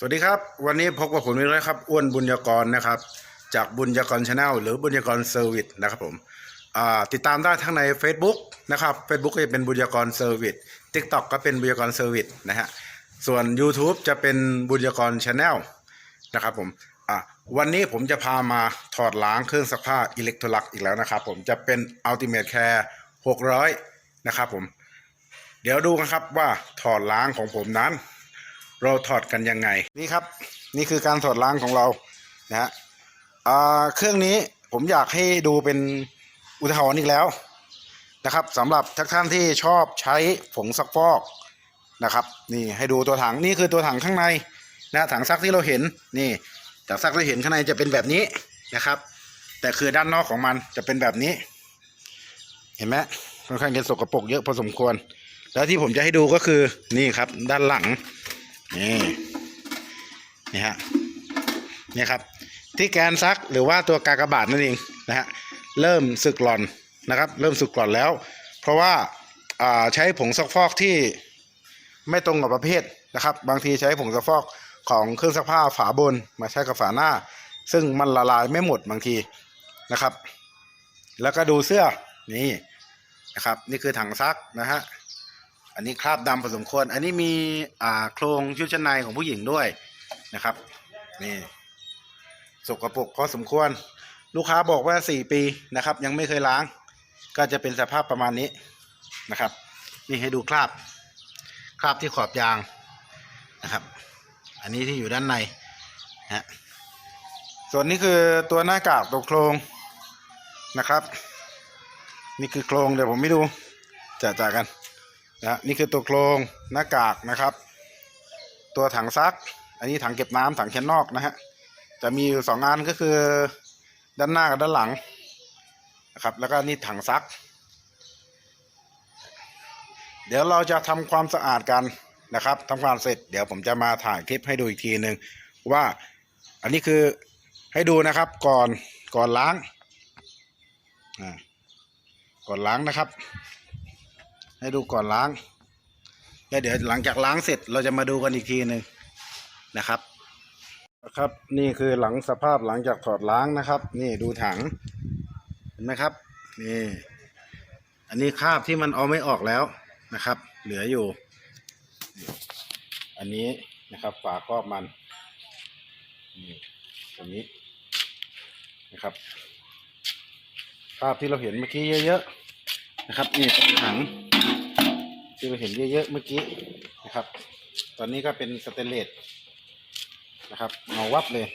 สวัสดีครับ วันนี้พบกับผมอีกแล้วครับอ้วนบุญยกรนะครับ จากบุญยกรชาแนลหรือบุญยกรเซอร์วิสนะครับผมติดตามได้ทั้งใน Facebook นะครับ Facebook ก็จะเป็นบุญยกรเซอร์วิส TikTok ก็เป็นบุญยกรเซอร์วิสนะฮะส่วน YouTube จะเป็นบุญยกรชาแนลนะครับผมวันนี้ผมจะพามาถอดล้างเครื่องซักผ้าอิเล็กโทรลักอีกแล้วนะครับ ผมจะเป็น Ultimate Care 600 นะครับผม เดี๋ยวดูกันครับว่าถอดล้างของผมนั้น เราถอดกันยังไงนี่ครับ นี่คือการถอดล้างของเรานะฮะเครื่องนี้ผมอยากให้ดูเป็นอุทาหรณ์อีกแล้วนะครับสำหรับทุกท่านที่ชอบใช้ผงซักฟอกนะครับ นี่ให้ดูตัวถังนี่คือตัวถังข้างในนะถังซักที่เราเห็นนี่ถังซักที่เราเห็นข้างในจะเป็นแบบนี้นะครับ แต่คือด้านนอกของมันจะเป็นแบบนี้ เห็นไหมค่อนข้างจะสกปรกเยอะพอสมควร แล้วที่ผมจะให้ดูก็คือนี่ครับด้านหลัง นี่นี่ฮะนี่ครับ ที่แกนซักหรือว่าตัวกากบาทนั่นเองนะฮะเริ่มสึกหล่อนนะครับ เริ่มสึกหล่อนแล้ว เพราะว่าาใช้ผงซักฟอกที่ไม่ตรงกับประเภทนะครับ บางทีใช้ผงซักฟอกของเครื่องซักผ้าฝาบนมาใช้กับฝาหน้า ซึ่งมันละลายไม่หมดบางทีนะครับ แล้วก็ดูเสื้อนี่นะครับ นี่คือถังซักนะฮะ อันนี้คราบดำพอสมควร อันนี้มีอ่าโครงชุดชั้นในของผู้หญิงด้วยนะครับ นี่สกปรกพอสมควร ลูกค้าบอกว่าสี่ปีนะครับ ยังไม่เคยล้าง ก็จะเป็นสภาพประมาณนี้นะครับ นี่ให้ดูคราบ คราบที่ขอบยางนะครับ อันนี้ที่อยู่ด้านในนะฮะส่วนนี้คือตัวหน้ากากตัวโครงนะครับ นี่คือโครงเดี๋ยวผมไม่ดูจะจากัน นะนี่คือตัวโครงหน้ากากนะครับ ตัวถังซัก อันนี้ถังเก็บน้ำถังแคนนอกนะฮะจะมีอยู่สองอันก็คือด้านหน้ากับด้านหลังนะครับ แล้วก็นี่ถังซัก เดี๋ยวเราจะทำความสะอาดกันนะครับทำความเสร็จเดี๋ยวผมจะมาถ่ายคลิปให้ดูอีกทีหนึ่งว่าอันนี้คือให้ดูนะครับก่อนก่อนล้างก่อนล้างนะครับ ให้ดูก่อนล้างแล้วเดี๋ยวหลังจากล้างเสร็จเราจะมาดูกันอีกทีหนึ่งนะครับนะครับนี่คือหลังสภาพหลังจากถอดล้างนะครับ นี่ดูถังเห็นไหมครับนี่อันนี้คราบที่มันเอาไม่ออกแล้วนะครับ เหลืออยู่ อันนี้นะครับฝาครอบมันนี่ตัวนี้นะครับคราบที่เราเห็นเมื่อกี้เยอะๆนะครับ นี่เป็นถัง ที่เราเห็นเยอะๆเมื่อกี้นะครับ ตอนนี้ก็เป็นสเตนเลสนะครับเงาวับเลย